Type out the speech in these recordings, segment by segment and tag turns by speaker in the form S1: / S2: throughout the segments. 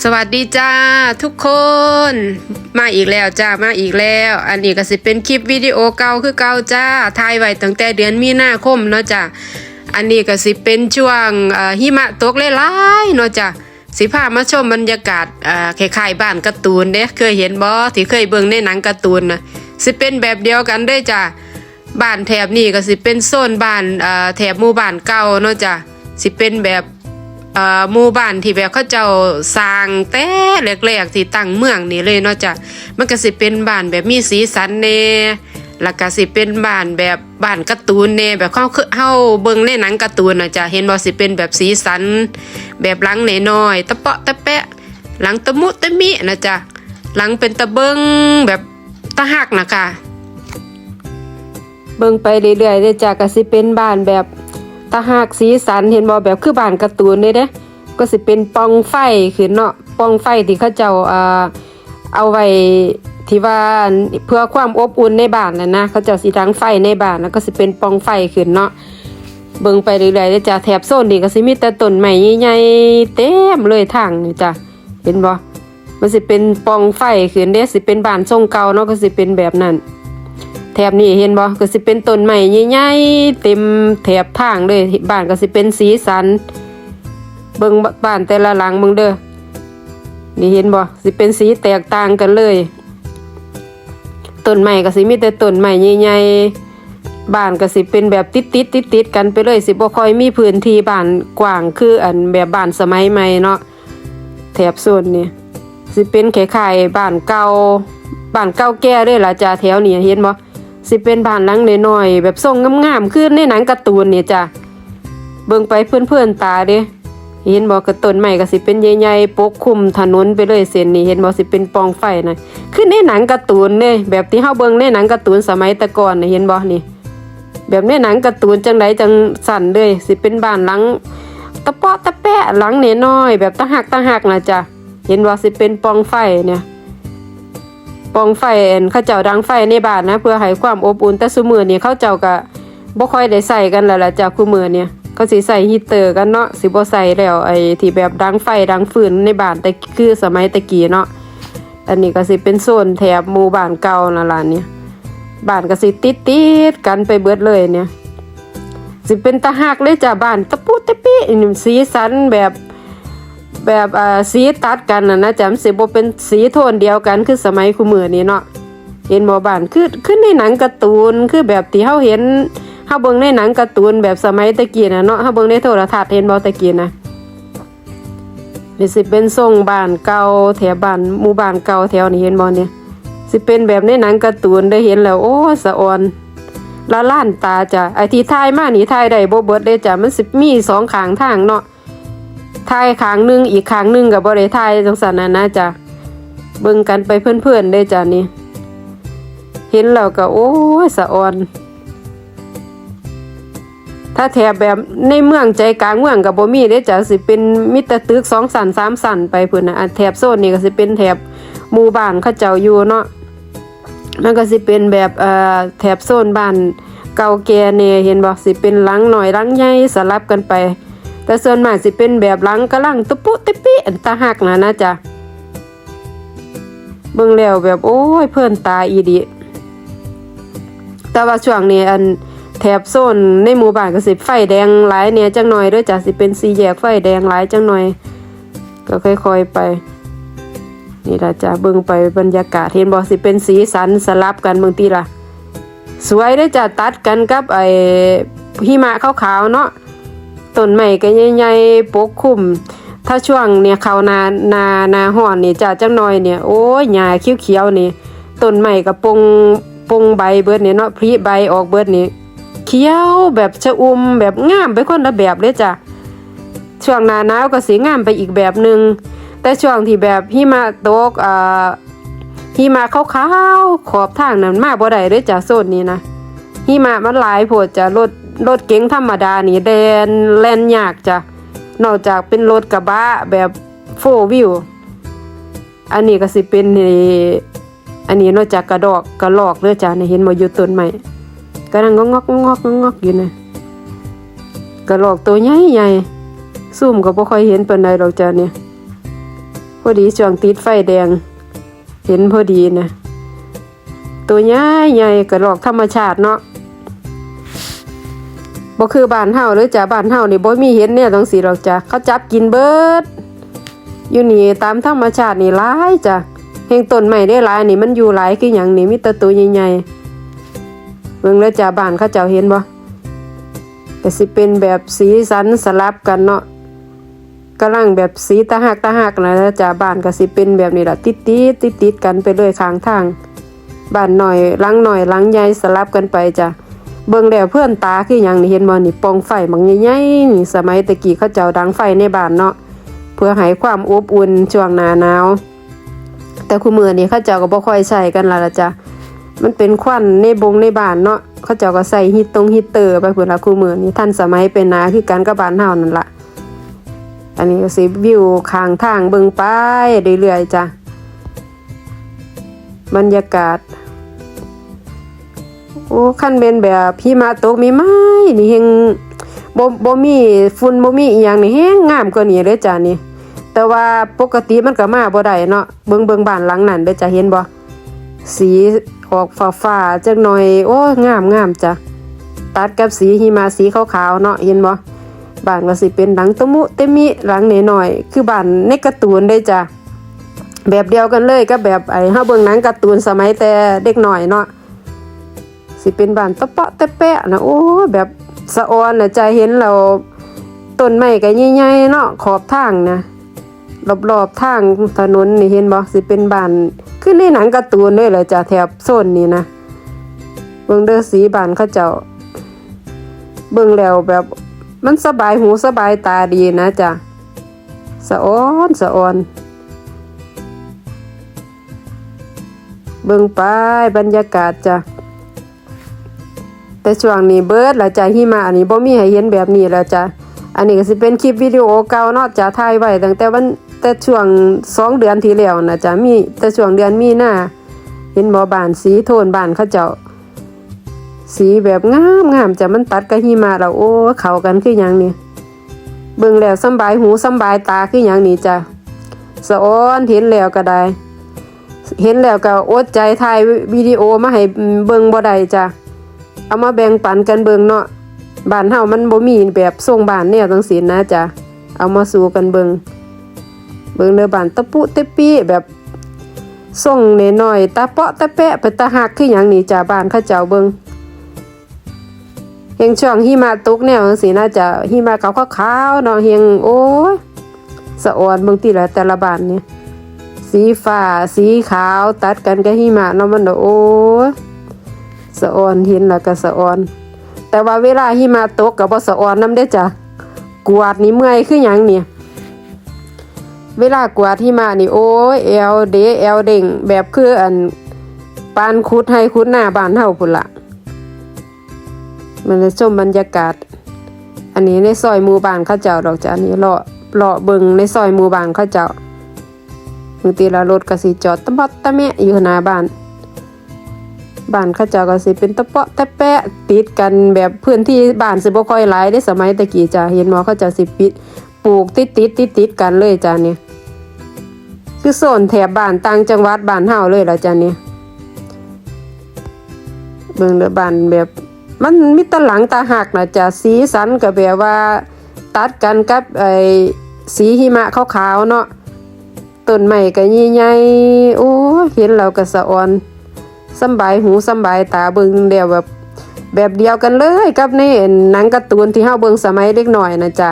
S1: สวัสดีจ้าทุกคน มาอีกแล้วจ้ามาอีกแล้ว อันนี้ก็สิเป็นคลิปวิดีโอเก่าคือเก่าจ้าถ่ายไว้ตั้งแต่เดือนมีนาคมเนาะจ้าอันนี้ก็สิเป็นช่วงหิมะตกหลายๆเนาะจ้าสิพามาชมบรรยากาศคล้ายๆบ้านการ์ตูนเด้เคยเห็นบ่ที่เคยเบิ่งในหนังการ์ตูนนะสิเป็นแบบเดียวกันเด้จ้าบ้านแถบนี้ก็สิเป็นโซนบ้านแถบหมู่บ้านเก่าเนาะจ้าสิเป็นแบบ หมู่บ้านที่แบบเขาเจ้าสร้างแต่แรกๆที่ตั้งเมืองนี่เลยเนาะจ้ะมันก็สิเป็นบ้านแบบมีสีสันแน่แล้วก็สิเป็นบ้านแบบบ้านการ์ตูนแน่แบบเขาคือเฮาเบิ่งในหนังการ์ตูนน่ะจ้ะเห็นบ่สิเป็นแบบสีสัน แบบหลังน้อยๆตะเปาะตะแปะ หลังตะมุตะมินะจ้ะหลังเป็นตะเบิงแบบตะหักนะค่ะเบิ่งไปเรื่อยๆเด้อจ้ะก็สิเป็นบ้านแบบ ตาหากสีสันเห็นบ่แบบคือบานการ์ตูนเลยเด้ก็สิเป็นปองไฟขึ้นเนาะปองไฟที่เขาเจ้าเอ่อเอาไว้ที่ว่าเพื่อความอบอุ่นในบ้านน่ะนะเขาเจ้าสิดังไฟในบ้านแล้วก็สิเป็นปองไฟขึ้นเนาะเบิ่งไปเรื่อยๆเด้จ้ะแถบโซนนี้ก็สิมีแต่ต้นไม้ใหญ่ๆเต็มเลยทางนี่จ้ะเห็นบ่มันสิเป็นปองไฟขึ้นเด้สิเป็นบ้านทรงเก่าเนาะก็สิเป็นแบบนั้น แถบนี้เห็นบ่ก็สิเป็นต้นไม้ใหญ่ๆเต็มแถบทางเลยบ้านก็สิเป็นสีสัน เบิ่งบ้านแต่ละหลังมึงเด้อนี่เห็นบ่สิเป็นสีแตกต่างกันเลยต้นไม้ก็สิมีแต่ต้นไม้ใหญ่ๆบ้านก็สิเป็นแบบติดๆติดๆกันไปเลยสิบ่ค่อยมีพื้นที่บ้านกว้างคืออันแบบบ้านสมัยใหม่เนาะแถบโซนนี้สิเป็นคล้ายๆบ้านเก่าบ้านเก่าแก่เลยล่ะจ้าแถวนี้เห็นบ่ สิเป็นบ้านหลังน้อยๆแบบทรงงามๆคือในหนังการ์ตูนเนี่ยจ้ะเบิ่งไปเพื่อนๆตาเด้เห็นบ่กกระต้นใหม่ก็สิเป็นใหญ่ๆปกคลุมถนนไปเลยเส้นนี้เห็นบ่สิเป็นปองไฟนะคือในหนังการ์ตูนเด้แบบที่เฮาเบิ่งในหนังการ์ตูนสมัยต่ก่อนน่ะเห็นบ่นี่ แบบในหนังการ์ตูนจังไดจังสั่นเลยสิเป็นบ้านหลังตะเปาะตะแปะหลังเนน้อยแบบตะหักตะหักนะจ้ะเห็นว่าสิเป็นปองไฟเนี่ย ปองไฟเขาเจ้าดังไฟในบ้านนะ เพื่อให้ความอบอุ่นแต่ซุมือนี้เขาเจ้าก็บ่ค่อยได้ใส่กันแล้วล่ะจ้ะคุมื้อเนี่ยเขาสิใส่ฮีเตอร์กันเนาะสิบ่ใส่แล้วไอ้ที่แบบดังไฟดังฟืนในบ้านแต่คือสมัยตะกี้เนาะอันนี้ก็สิเป็นโซนแถบหมู่บ้านเก่านั่นล่ะเนี่ยบ้านก็สิติดๆกันไปเบิดเลยเนี่ย สิเป็นตะหักเลยจ้ะบ้านตะปุตะปินี่สีสันแบบ แบบอ่าสีตัดกันนะนะจำสิบ่เป็นสีโทนเดียวกันคือสมัยคุมือนี้เนาะเห็นบ่บ้านคือคือในหนังการ์ตูนคือแบบที่เฮาเห็นเฮาเบิ่งในหนังการ์ตูนแบบสมัยตะกี้นะเนาะเฮาเบิ่งในโทรทัศน์เห็นบ่ตะกี้นะนี่สิเป็นทรงบ้านเก่าแถวบ้านหมู่บ้านเก่าแถวนี้เห็นบ่เนี่ยสิเป็นแบบในหนังการ์ตูนได้เห็นแล้วโอ้สะออนละล้านตาจ้ะไอที่ทายมานี่ทายได้บ่เบิดได้จ้ะมันสิมีสองข้างทางเนาะ ทายขางหนึงอีกขางหนึงก็บ่ได้ทยจังซั่นน่ะนะจ้ะเบิ่งกันไปเพื่อนๆได้จ้ะนี่เห็นแล้วก็โอ้ยสะออน ถ้าแถบแบบในเมืองใจกลางเมืองก็บ่มีเด้จ้ะสิเป็นมีแต่ตึก2สั่น3สั่นไปเพุ่อนนะแถบโซนนี้ก็สิเป็นแถบหมู่บ้านเขาเจ้าอยู่เนาะมันก็สิเป็นแบบเอ่อแถบโซนบ้านเก่าแก่เนี่ยเห็นบ่สิเป็นหลังหน่อยหลังใหญ่สลับกันไป แต่ส่วนมากสิเป็นแบบหลังกะลังตุปุติปิอันตาหักนะนะจ๊ะเบิ่งแล้วแบบโอ้ยเพิ่อนตาอีดีแต่ว่าช่วงนี้อันแถบโซนในหมู่บ้านก็สิไฟแดงหลายเนี่ยจังหน่อยด้อจ้ะสิเป็นสีแยกไฟแดงหลายจังหน่อย ก็ค่อยๆไป นี่ล่ะจ้ะเบิ่งไปบรรยากาศเห็นบ่สิเป็นสีสันสลับกันเบิ่งตีล่ะสวยได้อจ้ะตัดกันกับไอ้หิมะขาวๆเนาะ ต้นไม้ก็ใหญ่ๆปกคลุม ถ้าช่วงเนี่ยเขานานานาฮ้อนนี่จะจังหน่อยเนี่ยโอ้ยหญ้าเขียวๆนี่ต้นไม้ก็ปงปงใบเบิดเนี่ยเนาะพริใบออกเบิดนี่เขียวแบบชะอุ่มแบบงามไปคนละแบบเลยจ้ะช่วงหน้าหนาวก็สิงามไปอีกแบบหนึงแต่ช่วงที่แบบหิมะตกอ่าหิมะขาวๆขอบทางนั้นมาบ่ได้เด้อจ้ะโซนนี้นะหิมะมันหลายโพดจะรถ รถเก๋งธรรมดานี่แดนแล่นยากจ้ะนอกจากเป็นรถกระบะแบบโฟวิวอันนี้ก็สิเป็นอันนี้นอกจากกระดอกกระลอกเด้อจ้ะนี่เห็นบ่อยู่ต้นไม้กำลังงอกงอกงอกงอกอยู่นะกระลอกตัวใหญ่ๆซูมก็บ่ค่อยเห็นปานใดดอกจ้ะเนี่ยพอดีช่วงติดไฟแดง เห็นพอดีนะตัวใหญ่ใหญ่กระรอกธรรมชาติเนาะ บ่คือบ้านเฮาเลยจ้ะบ้านเฮานี่บ่มีเห็นเนี่ยต้องสีหรอกจ้ะเขาจับกินเบิด อยู่นี่ตามธรรมชาตินี่หลายจ้ะแห่งต้นไม้ได้หลายนี่มันอยู่หลายคือหยังนี่มีแต่ตัวใหญ่ๆเบิ่งแล้วจ้ะบ้านเขาเจ้าเห็นบ่ก็สิเป็นแบบสีสันสลับกันเนาะกำลังแบบสีตะหักตะหักนะจ้ะบ้านก็สิเป็นแบบนี้ล่ะติดๆติดๆกันไปเลยข้างทางบ้านหน่อยหลังหน่อยหลังใหญ่สลับกันไปจ้ะ เบิ่งแล้วเพื่อนตาคือยังนี่เห็นบ่นี่ปองไฟบางใหญ่ๆนี่สมัยตะกี้เขาเจ้าดังไฟในบ้านเนาะเพื่อให้ความอบอุ่นช่วงหน้าหนาว แต่คู่มือนี่เขาเจ้าก็บ่ค่อยใช้กันละละจ้ะมันเป็นควันในบงในบ้านเนาะเขาเจ้าก็ใส่ฮีตตรงฮีตเตอร์ไปเพุ่อนละคู่มือนี่ทันสมัยเป็นนาคือกันกับบ้านเฮานั่นละอันนี้ก็สิวิวข้างทางเบิ่งไปเรื่อยๆจ้ะบรรยากาศ อ้ขั้นเป็นแบบพี่มาตกมีไม้นี่เฮงบ่บ่มีฝุ่นบ่มีอีหยังนี่แฮงงามกว่านี้เลยจ้ะนี่ แต่ว่าปกติมันก็มาบ่ได้เนาะเบิ่งเบิ่งบ้านหลังนั้นเด้อจ้ะเห็นบ่สีออกฟ้าๆจักหน่อยโอ้งามงามจ้ะตัดกับสีหิมะสีขาวๆเนาะเห็นบ่บ้านก็สิเป็นหลังตะมุเตมิหลังน้อยๆคือบ้านในการ์ตูนเด้จ้ะแบบเดียวกันเลยก็แบบไอ้เฮาเบิ่งหนังการ์ตูนสมัยแต่เด็กหน่อยเนาะ สิเป็นบ้านตะเปาะตะแปะนะโอ้แบบสะออนนะใจเห็นเราต้นไม้ก็ใหญ่ๆเนาะขอบทางนะรอบๆทางถนนนี่เห็นบ่สิเป็นบ้านคือในหนังการ์ตูนเลยแหละจ้ะแถบโซนนี้นะเบิ่งเด้อสีบ้านเขาเจ้า เบิ่งแล้วแบบมันสบายหูสบายตาดีนะจ้ะสะออนสะออนเบิ่งไปบรรยากาศจ้ะ แต่ช่วงนี้เบิดแล้วจ้ะหิมะอันนี้บ่มีให้เห็นแบบนี้แล้วจ้ะอันนี้ก็สิเป็นคลิปวิดีโอเก่าเนาะจ้ะถ่ายไว้ตั้งแต่วันแต่ช่วงสองเดือนที่แล้วนะจ้ะมีแต่ช่วงเดือนมีนาเห็นบ่บานสีโทนบานเขาเจ้า สีแบบงามงามจ้ะมันตัดกับหิมะแล้วโอ้เข้ากันคือหยังนี่เบิ่งแล้วสบายหูสบายตาคือหยังนี่จ้ะสะอ้อนเห็นแล้วก็ได้ เห็นแล้วก็อดใจถ่ายวิดีโอมาให้เบิ่งบ่ได้จ้ะ เอามาแบ่งปันกันเบิงเนาะบ้านเฮามันบ่มีแบบทรงบ้านแนวจังซี่นะจ้ะเอามาสู่กันเบิงเบิงเด้อบ้านตะปุเตปีแบบทรงเน้อยตาเปาะตะแปะเป็นตาหักคือหยังนี่จ้ะบ้านเขาเจ้าเบิงเฮงช่วงหิมะตกแนวจังซี่นะจ้ะหิมะขาวๆเนาะเฮงโอ้ยสะออนเบิ่งติละแต่ละบ้านเนี่ยสีฟ้าสีขาวตัดกันกับหิมะเนาะมันโอ้ย สะออนเห็นแล้วก็สะออน แต่ว่าเวลาหิมะตกก็บ่สะออนน้ำได้จ้ะกวาดนี่เมื่อยคือหยังเนี่ยเวลากวาดหิมะนี่โอ้ยแอวเดแอวเด้งแบบคืออันปานคุดให้คุดหน้าบ้านเฮาพุ่นละมันจะชมบรรยากาศ อันนี้ในซอยหมู่บ้านเขาเจ้าดอกจ้ะอันนี้เลาะเลาะเบิงในซอยหมู่บ้านเขาเจ้าบางทีเรารถก็สิจอดตะบัดตะแมะอยู่หน้าบ้าน บ้านเขาเจ้าก็สิเป็นตะเปาะตะแปะติดกันแบบพื้นที่บ้านสิบ่ค่อยหลายได้สมัยตะกี้จ้ะเห็นว่าเขาเจ้าสิปิดปลูกติดติดติดติดกันเลยจ้ะเนี่ยคือโซนแถบบ้านต่างจังหวัดบ้านเฮาเลยละจ้ะเนี่ยเบิ่งเด้อบ้านแบบมันมีตะหลังตาหักนะจ้ะสีสันก็แบบว่า ตัดกันกับไอ้สีหิมะขาวๆเนาะต้นไม้ก็ใหญ่ๆโอ้เห็นแล้วก็สะออน สบายหูสบายตาเบิ่งเดียวแบบแบบเดียวกันเลยกับในหนังการ์ตูนที่เฮาเบิ่งสมัยเด็กหน่อยนะจ๊ะ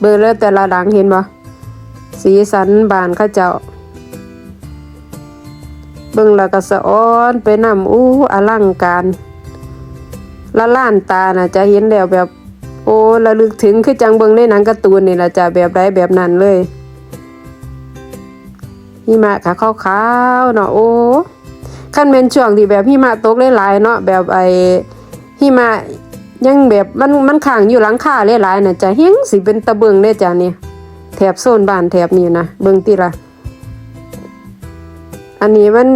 S1: เบิ่งแล้วแต่ละหลังเห็นบ่สีสันบานเขาเจ้า เบิ่งแล้วก็สะออนไปนำอู้อลังการละล้านตาน่ะจะเห็นแล้วแบบโอ้ระลึกถึงคือจังเบิ่งในหนังการ์ตูนนี่ล่ะจ้ะแบบใดแบบนั้นเลยหิมะขาขาวๆเนาะโอ้ ขั้นเป็นช่วงที่แบบหิมะตกหลายๆเนาะแบบไอ้หิมะยังแบบมันมันขังอยู่หลังคาหลายๆน่ะจะเฮงสิเป็นตะเบิงได้จ้ะเนี่ยแถบโซนบ้านแถบนี้นะเบิงติละอันนี้มัน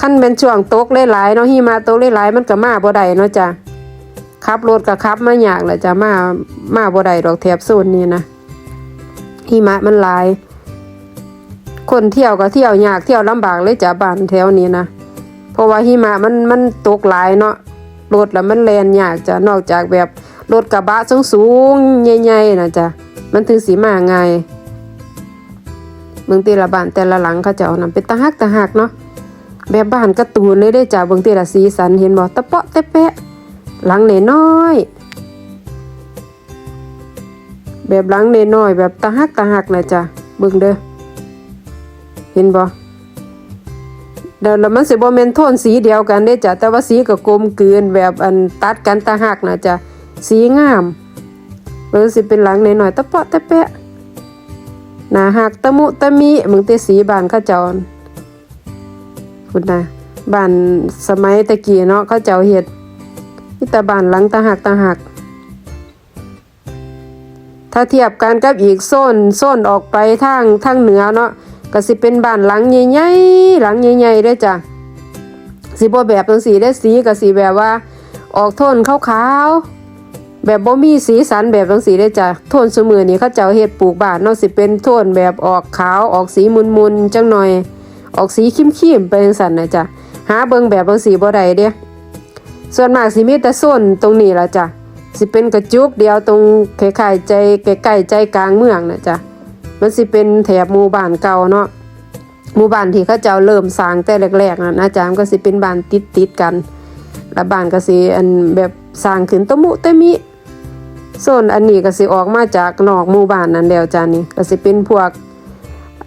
S1: ขั้นเป็นช่วงตกหลายๆเนาะหิมะตกหลายๆมันก็มาบ่ได้เนาะจ้ะขับรถก็ขับมายากแหละจ้ะมามาบ่ได้ดอกแถบโซนนี้นะหิมะมันหลาย คนเที่ยวก็เที่ยวยากเที่ยวลำบากเลยจ้ะบ้านแถวนี้นะเพราะว่าหิมะมันมันตกหลายเนาะรถแล้วมันแลนยากจ้ะนอกจากแบบรถกระบะสูงๆใหญ่ๆนะจ้ะมันถึงสีมาไงเมืองตีละบ้านแต่ละหลังเขาเจ้านํเป็นตาฮักตาฮักเนาะแบบบ้านกร์ตูนเลยได้จ้ะเบิ่งตีละสีสันเห็นบ่ตะเปาะตะแปะหลังเน้อยแบบหลังเน้อยแบบตาฮักตาฮักนะจ้ะเบิ่งเด้อ เห็นบ่เดี๋ยวแล้วมันสิบ่แม่นโทนสีเดียวกันเด้จ้ะแต่ว่าสีก็กลมกลืนแบบอันตัดกันตาหักนะจ้ะสีงามเออสิเป็นหลังหน่อยๆตะเปาะตะแปะหนาหักตะมุตะมิมึงแต่สีบานเขาเจ้าคุณนะบานสมัยตะกี้เนาะเขาเจ้าเฮ็ดมีแต่บานหลังตาหักตาหัก ถ้าเทียบกันกับอีกโซนโซนออกไปทางทางเหนือเนาะ ก็สิเป็นบ้านหลังใหญ่ๆหลังใหญ่ๆเด้จ้ะสิบ่แบบจังสีได้สีก็สิแบบว่า ออกโทนขาวๆแบบบ่มีสีสันแบบจังสีได้จ้ะโทนสมือนี้เขาเจ้าเฮ็ดปลูกบ้านเนาะสิเป็นโทนแบบออกขาวออกสีมุนๆจังหน่อย ออกสีครีมๆไปจังซั่นนะจ้ะหาเบิ่งแบบจังสีบ่ได้เด้ส่วนมากสิมีแต่โซนตรงนี้ล่ะจ้ะสิเป็นกระจุกเดียวตรงคล้ายๆใจใกล้ๆใจกลางเมืองนะจ๊ะ มันสิเป็นแถบหมู่บ้านเก่าเนาะหมู่บ้านที่เขาเจ้าเริ่มสร้างแต่แรกๆนะนะจ๊ะมันก็สิเป็นบ้านติดๆกัน แล้วบ้านก็สิอันแบบสร้างขึ้นตะมุตะมิโซนอันนี้ก็สิออกมาจากนอกหมู่บ้านนั่นแล้วจ้ะนี่ก็สิเป็นพวก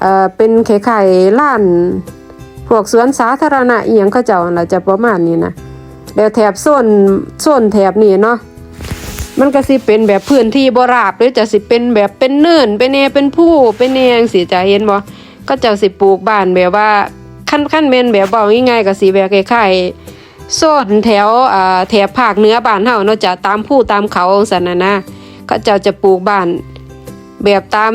S1: เอ่อเป็นคล้ายๆล้านพวกสวนสาธารณะเอียงเขาเจ้านั่นล่ะจะประมาณนี้นะแล้วแถบโซนโซนแถบนี้เนาะ มันก็สิเป็นแบบพื้นที่บราบหรือจะสิเป็นแบบเป็นเนินเป็นแนเป็นผู้เป็นแนจังสิจะเห็นบ่ก็จ้าสิปลูกบ้านแบบว่าขั้นขั้นแม่นแบบเว้าง่ายๆก็สิแบบคล้ายๆโซนแถวอ่าแถบภาคเหนือบ้านเฮาเนาะจะตามผู้ตามเขาจังสันนะนะก็จ้าจะปลูกบ้านแบบตาม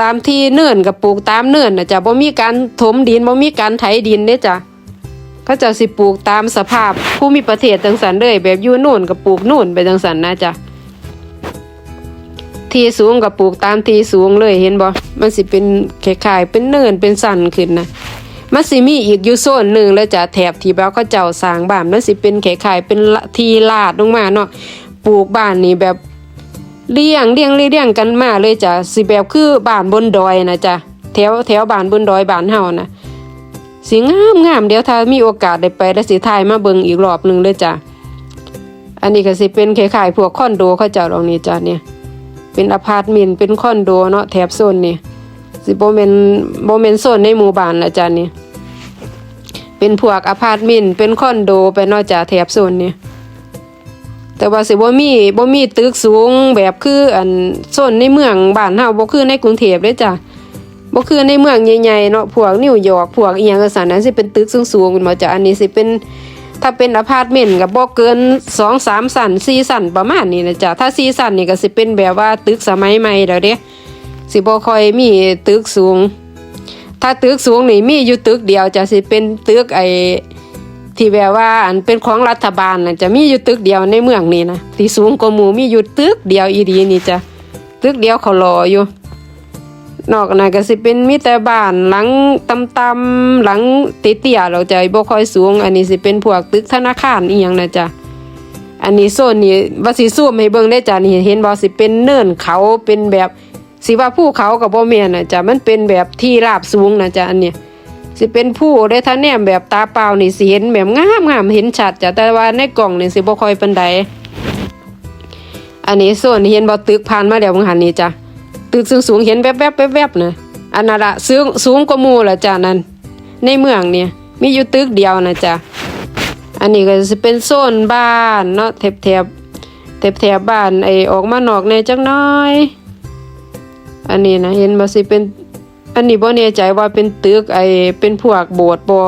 S1: ตามที่เนินก็ปลูกตามเนินนะจ้ะบ่มีการถมดินบ่มีการไถดินเด้จ้ะเขาเจะสิปลูกตามสภาพภูมิประเทศจังสันเลยแบบอยู่นู่นก็ปลูกนู่นไปจังสันนะจ๊ะ ทีสูงก็ปลูกตามทีสูงเลยเห็นบ่มันสิเป็นคล้ายๆเป็นเนินเป็นสันขึ้นนะมันสิมีอีกอยู่โซนหนึ่งแล้วจะแถบที่แบบเขาเจ้าสร้างบ้านมันสิเป็นคล้ายๆเป็นทีลาดลงมาเนาะปลูกบ้านนี่แบบเลี้ยงเลี้ยงเลี้ยงกันมาเลยจ้ะสิแบบคือบ้านบนดอยนะจ๊ะแถวแถวบ้านบนดอยบ้านเฮานะสีงามงามเดี๋ยวถ้ามีโอกาสได้ไปแล้วสิถ่ายมาเบิ่งอีกรอบหนึ่งเลยจ้ะอันนี้ก็สิเป็นคล้ายๆพวกคอนโดเขาเจ้าตรงนี้จ้ะเนี่ย เป็นอพาร์ตเมนต์เป็นคอนโดเนาะแถบโซนนี่สิบ่แม่นบ่แม่นโซนในหมู่บ้านละจ้ะนี่เป็นพวกอพาร์ตเมนต์เป็นคอนโดไปเนาะจ้ะแถบโซนนี่แต่ว่าสิบ่มีบ่มีตึกสูงแบบคืออันโซนในเมืองบ้านเฮาบ่คือในกรุงเทพเด้จ้ะบ่คือในเมืองใหญ่ๆเนาะพวกนิวยอร์กพวกอีหยังก็สั่นนั้นสิเป็นตึกสูงๆขึ้นมาจ้ะอันนี้สิเป็น ถ้าเป็นอพาร์ตเมนต์ก็บ่เกิน2 3ชั้น4ชั้นประมาณนี้นะจ้ะถ้า4ชั้นนี่ก็สิเป็นแบบว่าตึกสมัยใหม่แล้วเด้สิบ่ค่อยมีตึกสูง ถ้าตึกสูงนี่มีอยู่ตึกเดียวจะสิเป็นตึกไอ้ที่แบบว่าอันเป็นของรัฐบาลนะจะมีอยู่ตึกเดียวในเมืองนี่นะที่สูงกว่าหมู่มีอยู่ตึกเดียวอีดีนี่จ้ะตึกเดียวเขารออยู่ นอกนั้นก็สิเป็นมีแต่บ้านหลังต่ำๆหลังเตี้ยๆเราจะบ่ค่อยสูง อันนี้สิเป็นพวกตึกธนาคารอีหยังนะจ๊ะอันนี้โซนนี้ว่าสิซูมให้เบิ่งได้จ้ะนี่เห็นบ่สิเป็นเนินเขาเป็นแบบสิว่าภูเขาก็บ่แม่นนะจ้ะมันเป็นแบบที่ราบสูงนะจ๊ะอันเนี้ยสิเป็นผู้ได้ถ้าแนมแบบตาเปล่านี่สิเห็นแบบงามๆเห็นชัดจ้ะแต่ว่าในกล่องนี่สิบ่ค่อยปานใดอันนี้โซนเห็นบ่ตึกผ่านมาแล้วมึงหันนี่จ้ะ ตึกสูงๆเห็นแวบๆแวบๆนะอันนั้นละสูงสูงกว่ามูละจ้ะนั่นในเมืองเนี่ยมีอยู่ตึกเดียวนะจ้ะอันนี้ก็จะเป็นโซนบ้านเนาะแถบแถบแถบแถบบ้านไอออกมานอกในจักน้อย อันนี้นะเห็นบ่สิเป็นอันนี้บ่แน่ใจว่าเป็นตึกไอเป็นพวกโบสถ์บ่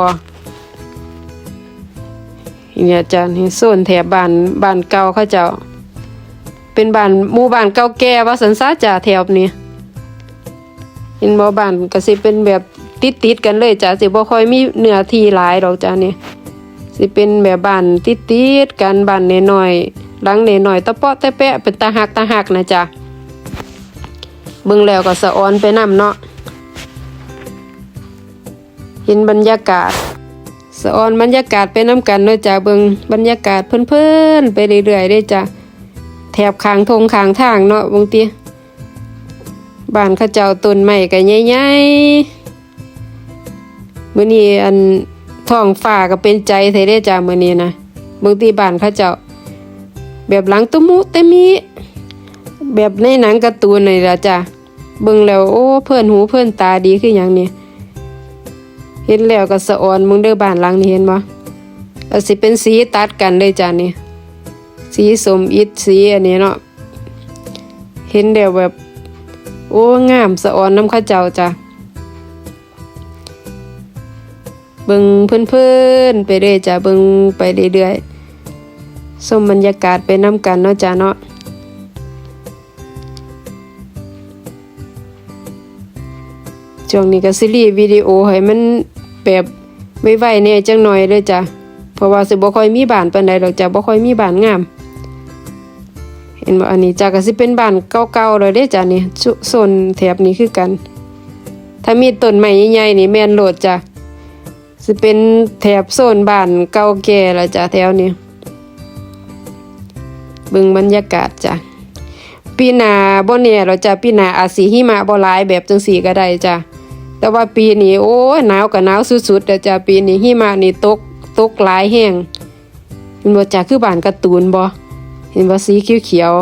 S1: เนี่ยจ้ะนี่โซนแถบบ้านบ้านเก่าเขาเจ้า เป็นบ้านหมู่บ้านเก่าแก่ว่าสันซาจ่าแถวนี้เห็นบ่บ้านก็สิเป็นแบบติดติดกันเลยจ้ะสิบ่ค่อยมีเนื้อที่หลายดอกจ้ะนี่สิเป็นแบบบ้านติดติดกันบ้านน้อยๆหลังน้อยๆตะเปาะตะแปะเป็นตาหักตาหักนะจ้ะเบิ่งแล้วก็สะออนไปนํเนาะเห็นบรรยากาศสะออนบรรยากาศไปน้ำกันเนาะจ้ะเบิงบรรยากาศเพื่อนๆไปเรื่อยๆได้จ้ะ แถบขางทงขางทางเนาะบางทีบ้านข้าเจ้าต้นไม้ก็ใหญ่ๆมื้อนี้อันท้องฟ้าก็เป็นใจไทยได้จ้ะมื้อนี้นะบางทีบ้านข้าเจ้า แบบหลังตุ้มุเตมิแบบในหนังการ์ตูนนี่ล่ะจ้ะเบิ่งแล้วโอ้เพื่อนหูเพื่อนตาดีคือหยังนี่เห็นแล้วก็สะออนมึงเด้อบ้านหลังนี้เห็นบ่เอาสิเป็นสีตัดกันเลยจ้ะนี่ สีสมอิดสีอันนี้เนาะเห็นแล้วแบบ โอ้งามสะออนน้ำข้าวเจ้าจ้ะเบิ่งเพื่อนๆไปเรื่อยจ้ะเบิ่งไปเรื่อยๆชมบรรยากาศไปน้ำกันเนาะจ้ะเนาะช่วงนี้ก็สิรีวิดีโอให้มันแบบไวๆเนี่ยจังหน่อยเลยจ้ะเพราะว่าสิบ่ค่อยมีบ้านปานใดดอกจ้ะบ่ค่อยมีบ้านงาม เห็นบ่อันนี้จ้ะก็สิเป็นบ้านเก่าๆเลยเด้จ้ะนี่โซนแถบนี้คือกัน ถ้ามีต้นไม้ใหญ่ๆนี่แม่นโหลดจ้ะสิเป็นแถบโซนบ้านเก่าแก่ละจ้ะแถวนี้เบิ่งบรรยากาศจ้ะปีหน้าบ่แน่เราจะปีหน้าอาจสิหิมะบ่หลายแบบจังซี่ก็ได้จ้ะแต่ว่าปีนี้โอ้หนาวก็หนาวสุดๆแต่จ้ะปีนี้หิมะนี่ตกตกหลายแห้งเห็นบ่จ้ะคือบ้านการ์ตูนบ่ เห็นบ่สีเขียว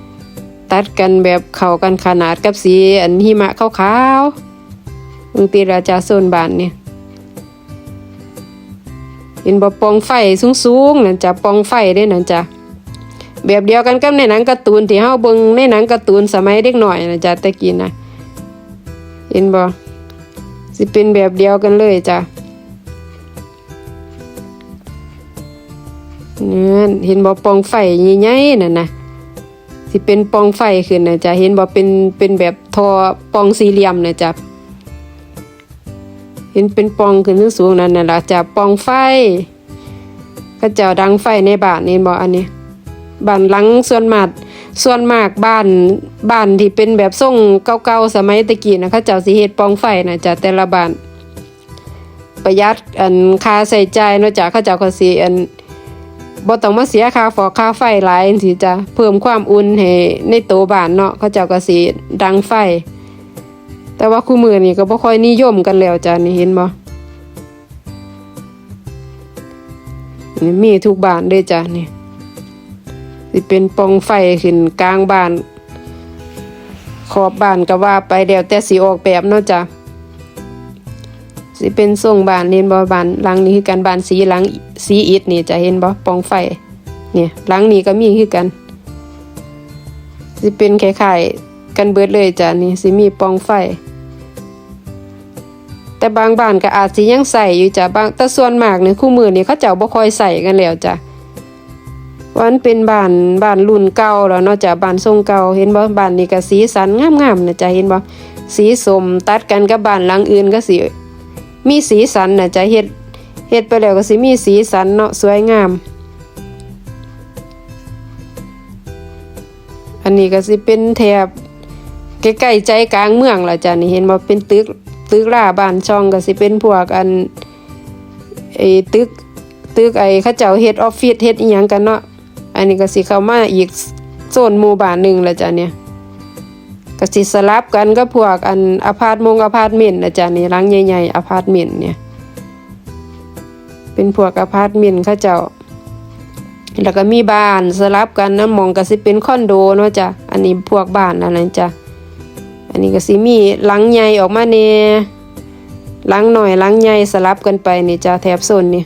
S1: ๆตัดกันแบบเข้ากันขนาดกับสีอันหิมะขาวๆบางทีราจะโซนบานเนี่ยเห็นบ่ปองไฟสูงๆนั่นจ้ะปองไฟเด้นั่นจ้ะแบบเดียวกันกับในหนังการ์ตูนที่เฮาเบิ่งในหนังการ์ตูนสมัยเด็กหน่อยนะจ๊ะต่กี้นะเห็นบ่สิเป็นแบบเดียวกันเลยจ้ะ เนี่ยเห็นบ่ปองไฟใหญ่ๆนั่นนะสิเป็นปองไฟขึ้นนะจ๊ะเห็นบ่เป็นเป็นแบบทอปองสี่เหลี่ยมนะจ๊ะเห็นเป็นปองขึ้นสูงๆนั่นน่ะล่ะจ้ะปองไฟก็เจ้าดังไฟในบ้านนี่บ่อันนี้บ้านหลังส่วนมากส่วนมากบ้านบ้านที่เป็นแบบทรงเก่าๆสมัยตะกี้นะเขาเจ้าสิเฮ็ดปองไฟนะจ้ะแต่ละบ้านประหยัดอันค่าใช้จ่ายเนาะจ้ะเขาเจ้าก็สิอัน บ่ต้องมาเสียค่าฟอกค่าไฟหลายจังซี่จ้ะเพิ่มความอุ่นให้ในโตวบ้านเนาะเขาเจ้าก็สิดังไฟ แต่ว่าคู่มือนี่ก็บ่ค่อยนิยมกันแล้วจ้ะนี่เห็นบ่นี่มีทุกบ้านเลยจ้ะนี่สิเป็นปองไฟขึ้นกลางบ้าน ขอบบ้านก็ว่าไปแล้วแต่สีออกแบบเนาะจ้ะ สิเป็นทรงบานเห็นบ่บานหลังนี้คือกันบานสีหลังสีอิฐนี่จะเห็นบ่ปองไฟเนี่ยหลังนี้ก็มีคือกันสิเป็นคล้ายๆกันเบิดเลยจ้ะนี่สิมีปองไฟ แต่บางบ้านก็อาจสิยังใส่อยู่จ้ะบางแต่ส่วนมากเนี่ยคู่มือนี่เขาเจ้าบ่ค่อยใส่กันแล้วจ้ะวันเป็นบ้านบ้านรุ่นเก่าแล้วเนาะจ้ะบ้านทรงเก่าเห็นบ่บ้านนี้ก็สีสันงามๆนะจ้ะเห็นบ่สีสมตัดกันกับบ้านหลังอื่นก็สิ มีสีสันนะจ้ะเฮ็ดเฮ็ดไปแล้วก็สิมีสีสันเนาะสวยงาม อันนี้ก็สิเป็นแถบใกล้ๆใจกลางเมืองล่ะจ้ะนี่เห็นบ่เป็นตึกตึกราบ้านช่องก็สิเป็นพวกอันไอ้ตึกตึกไอ้เขาเจ้าเฮ็ดออฟฟิศเฮ็ดอีหยังกันเนาะอันนี้ก็สิเข้ามาอีกโซนหมู่บ้านหนึ่งแล้วจ้ะเนี่ย ก็สิสลับกันก็พวกอันอพาร์ตมงอพาร์ตเมนต์นะจ้ะนี่หลังใหญ่ๆอพาร์ตเมนต์เนี่ย เป็นพวกอพาร์ตเมนต์เขาเจ้า แล้วก็มีบ้านสลับกันนะมองก็สิเป็นคอนโดเนาะจ้ะอันนี้พวกบ้านอันนั้นจ้ะอันนี้ก็สิมีหลังใหญ่ออกมาเนี่ยหลังหน่อยหลังใหญ่สลับกันไปนี่จ้ะแถบโซนนี่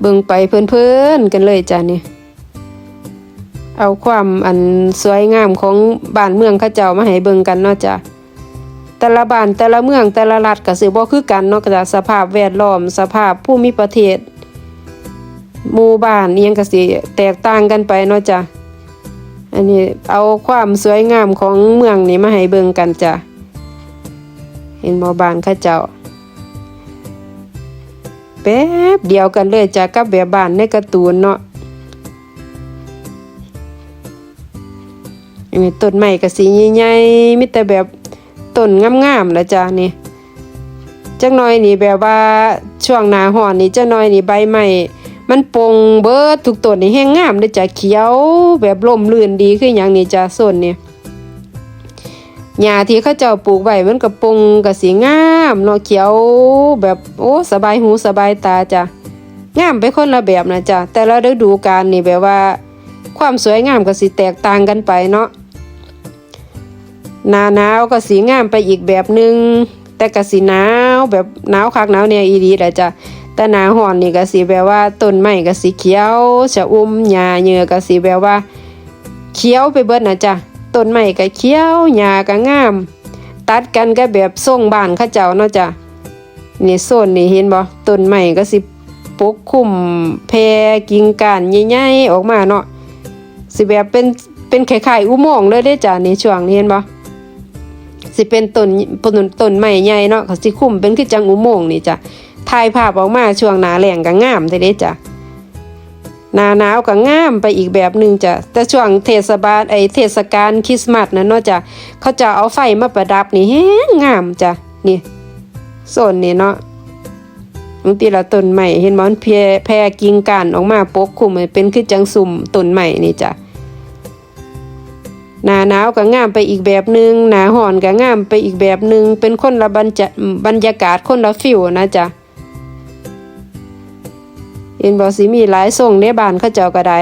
S1: เบิ่งไปเพื่อนๆกันเลยจ้ะนี่ เอาความอันสวยงามของบ้านเมืองข้าเจ้ามาให้เบิ่งกันเนาะจ้ะแต่ละบ้านแต่ละเมืองแต่ละรัฐก็สิบ่คือกันเนาะก็จะสภาพแวดล้อมสภาพภูมิประเทศหมู่บ้านอิหยังก็สิแตกต่างกันไปเนาะจ้ะอันนี้เอาความสวยงามของเมืองนี้มาให้เบิ่งกันจ้ะเห็นบ่บ้านข้าเจ้าแป๊บเดียวกันเลยจ้ะกับแบบบ้านในการ์ตูนเนาะ อันนี้ต้นไม้ก็สีใหญ่ๆมีแต่แบบต้นงามๆแล้วจ้ะนี่จักหน่อยนี่แบบว่าช่วงหน้าร้อนนี่จักหน่อยนี่ใบไม้มันปงเบิดทุกต้นนี่แห้งงามเด้อจ้ะเขียวแบบร่มรื่นดีคือหยังนี่จ้ะส้นนี่หญ้าที่เขาเจ้าปลูกไว้มันก็ปงก็สิงามเนาะเขียวแบบโอ้สบายหูสบายตาจ้ะงามไปคนละแบบนะจ้ะแต่ละฤดูกาลนี่แบบว่า ความสวยงามก็สิแตกต่างกันไปเนาะ หนาหนาวก็สีงามไปอีกแบบหนึง่งแต่ก็สีหนาวแบบหนาวคักหนาวเนี่ยอีดีแหละจ้ะแต่หนาฮ้อนนี่ก็สีแบบว่าต้นไม้ก็สีเขียวชะอุ่มหญ้าเหยื่อก็สีแบบว่า เขียวไปเบิดนะจ้ะต้นไม้ก็เขียวหญ้าก็งาม ตัดกันก็แบบทรงบ้านเขาเจ้าเนาะจ้ะนี่โซนนี่เห็นบ่ต้นไม้ก็สิปกคลุมแพรกิ่งก้านใหญ่ๆออกมาเนาะสิแบบเป็นเป็นคล้ายๆอุโมงค์เลยเด้จ้ะนี่ช่วงนี้เห็นบ่ สิเป็นต้นต้นต้นไม้ใหญ่เนาะเขาสิคุ้มเป็นคือจังอุโมงค์นี่จ้ะถ่ายภาพออกมาช่วงหนาแล้งก็งามเด้เด้จ้ะหนาหนาวก็งามไปอีกแบบหนึ่งจ้ะแต่ช่วงเทศบาลไอเทศกาลคริสต์มาสนั่นเนาะจ้ะเขาจะเอาไฟมาประดับนี่แฮงงามจ้ะนี่โซนนี่เนาะบางทีละต้นไม้เห็นมันแพร่แพรกิ่งก้านออกมาปกคลุมเป็นคือจังสุ่มต้นไม้นี่จ้ะ หนาหนาวก็งามไปอีกแบบหนึง่งหนาร้อนก็งามไปอีกแบบหนึง่งเป็นคนละบรรจบรรยากาศคนละฟิวนะจ๊ะเห็นบ่สิมีหลายทรงในบ้านเขาเจ้าก็ได้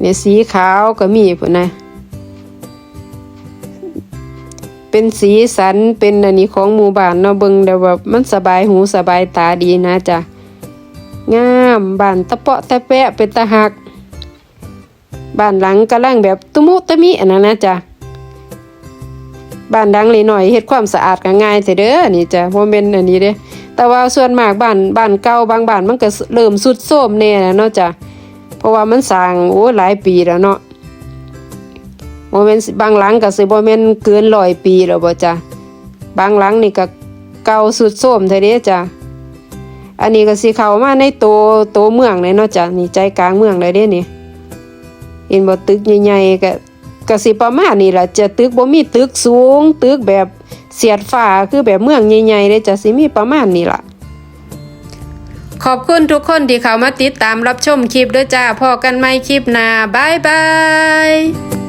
S1: เนี่ยสีขาวก็มีพุ่นนะเป็นสีสันเป็นอันนี้ของหมู่บ้านเนาะเบิ่งแล้วแบบมันสบายหูสบายตาดีนะจ๊ะงามบ้านตะเปาะตะแปะเป็นตะหัก บ้านหลังกำลังแบบตุมุตะมิอันนั้นนะจ๊ะบ้านดังเลยหน่อยเฮ็ดความสะอาดก็ง่ายแต่เด้อนี่จ้ะบ่แม่นอันนี้เด้แต่ว่าส่วนมากบ้านบ้านเก่าบางบ้านมันก็เริ่มสุดโทรมแน่แล้วเนาะจ้ะเพราะว่ามันสร้างโอ้หลายปีแล้วเนาะบ่แม่นบางหลังก็สิบ่แม่นเกิน100ปีแล้วบ่จ้ะบางหลังนี่ก็เก่าสุดโทรมแท้เด้จ้ะอันนี้ก็สิเข้ามาในโตโตเมืองเลยเนาะจ้ะนี่ใจกลางเมืองเลยเด้นี่ เห็นบ่ตึกใหญ่ๆก็ก็สิประมาณนี้ล่ะจะตึกบ่มีตึกสูง ตึกแบบเสียดฟ้าคือแบบเมืองใหญ่ๆเลยจะสิมีประมาณนี้ล่ะ ขอบคุณทุกคนที่เข้ามาติดตามรับชมคลิปด้วยจ้าพอกันใหม่คลิปหน้าบายบาย